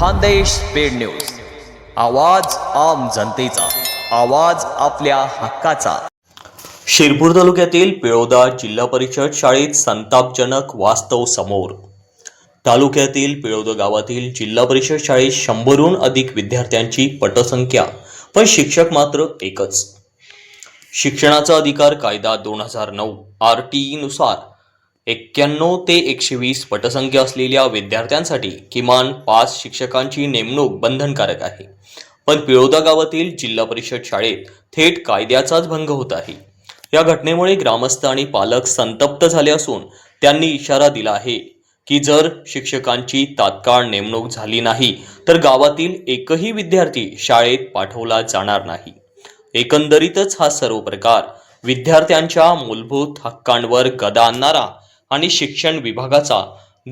Khandesh paid news. आवाज आम जनतेचा. आवाज आपल्या हक्काचा. शिरपूर तालुक्यातील पिळोदा जिल्हा परिषद शाळेत संतापजनक वास्तव समोर. तालुक्यातील पिळोदा गावातील जिल्हा परिषद शाळेत शंभरहून अधिक विद्यार्थ्यांची पटसंख्या पण शिक्षक मात्र एकच. शिक्षणाचा अधिकार कायदा दोन हजार नऊ आर टी नुसार एक्क्याण्णव ते एकशे वीस पटसंख्या असलेल्या विद्यार्थ्यांसाठी किमान पाच शिक्षकांची नेमणूक बंधनकारक आहे. पण पिळोदा गावातील जिल्हा परिषद शाळेत थेट कायद्याचाच भंग होत आहे. या घटनेमुळे ग्रामस्थ आणि पालक संतप्त झाले असून त्यांनी इशारा दिला आहे की जर शिक्षकांची तात्काळ नेमणूक झाली नाही तर गावातील एकही विद्यार्थी शाळेत पाठवला जाणार नाही. एकंदरीतच हा सर्व प्रकार विद्यार्थ्यांच्या मूलभूत हक्कांवर गदा आणणारा आणि शिक्षण विभागाचा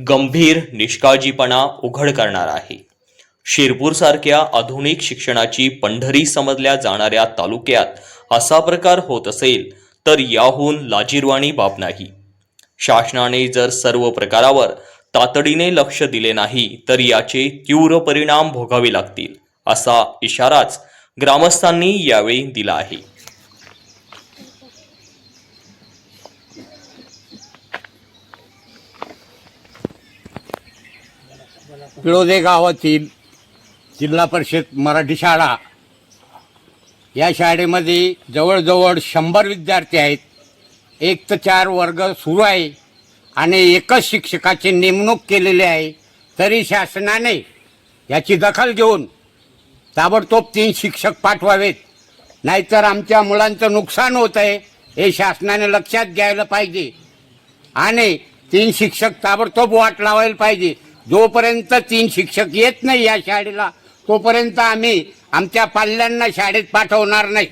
गंभीर निष्काळजीपणा उघड करणार आहे. शिरपूरसारख्या आधुनिक शिक्षणाची पंढरी समजल्या जाणाऱ्या तालुक्यात असा प्रकार होत असेल तर याहून लाजीरवाणी बाब नाही. शासनाने जर सर्व प्रकारावर तातडीने लक्ष दिले नाही तर याचे तीव्र परिणाम भोगावे लागतील असा इशाराच ग्रामस्थांनी यावेळी दिला आहे. पिळोदे गावातील जिल्हा परिषद मराठी शाळा. या शाळेमध्ये जवळजवळ शंभर विद्यार्थी आहेत. एक तर चार वर्ग सुरू आहे आणि एकच शिक्षकाची नेमणूक केलेली आहे. तरी शासनाने याची दखल घेऊन ताबडतोब तीन शिक्षक पाठवावेत. नाहीतर आमच्या मुलांचं नुकसान होत आहे हे शासनाने लक्षात घ्यायला पाहिजे. आणि तीन शिक्षक ताबडतोब वाट लावायला पाहिजे. जोपर्यंत तीन शिक्षक येत नाही या शाळेला तोपर्यंत आम्ही आमच्या पाल्यांना शाळेत पाठवणार नाही.